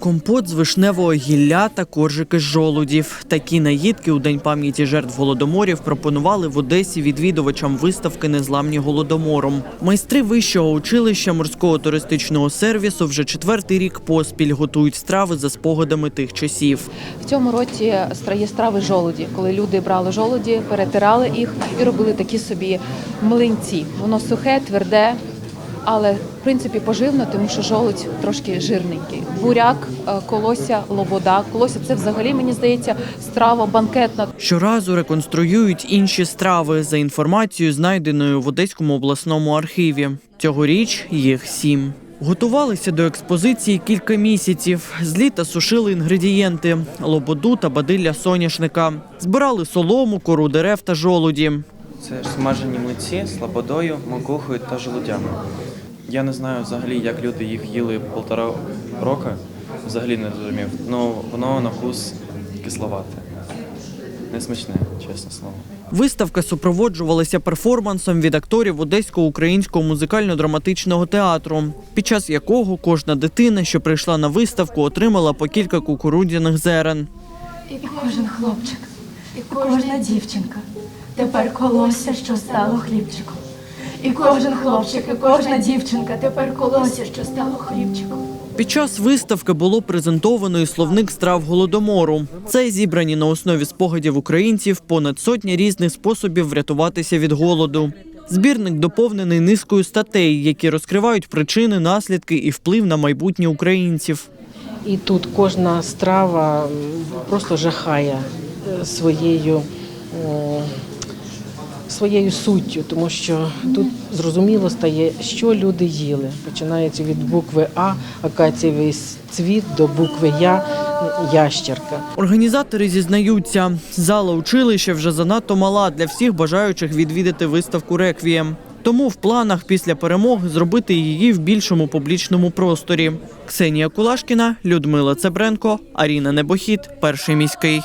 Компот з вишневого гілля та коржики жолудів. Такі наїдки у день пам'яті жертв голодоморів пропонували в Одесі відвідувачам виставки Незламні голодомором. Майстри вищого училища морського туристичного сервісу вже четвертий рік поспіль готують страви за спогадами тих часів. В цьому році є страви жолуді, коли люди брали жолуді, перетирали їх і робили такі собі млинці. Воно сухе, тверде, але в принципі поживно, тому що жолудь трошки жирненький. Буряк, е, колося, лобода. Колося це взагалі мені здається страва банкетна. Щоразу реконструюють інші страви за інформацією, знайденою в Одеському обласному архіві. Цьогоріч їх сім. Готувалися до експозиції кілька місяців. З літа сушили інгредієнти лободу та бадилля соняшника. Збирали солому, кору дерев та жолуді. Це ж смажені млиці з лабодою, макухою та желудями. Я не знаю взагалі, як люди їх їли полтора роки. Взагалі не зрозумів. Ну воно на вкус кисловате. Несмачне, чесне слово. Виставка супроводжувалася перформансом від акторів Одеського українського музикально-драматичного театру, під час якого кожна дитина, що прийшла на виставку, отримала по кілька кукурудзяних зерен. І кожен хлопчик, і кожна дівчинка тепер колося, що стало хлібчиком. І кожен хлопчик, і кожна дівчинка тепер колося, що стало хлібчиком. Під час виставки було презентовано і словник страв голодомору. Це зібрані на основі спогадів українців понад сотня різних способів врятуватися від голоду. Збірник доповнений низкою статей, які розкривають причини, наслідки і вплив на майбутнє українців. І тут кожна страва просто жахає е, своєю, м, своєю суттю, тому що тут зрозуміло стає, що люди їли. Починається від букви А, акацієвий цвіт, до букви Я, ящерка. Організатори зізнаються, зала училища вже занадто мала для всіх бажаючих відвідати виставку Реквієм. Тому в планах після перемоги зробити її в більшому публічному просторі. Ксенія Кулашкіна, Людмила Цебренко, Аріна Небохід, перший міський.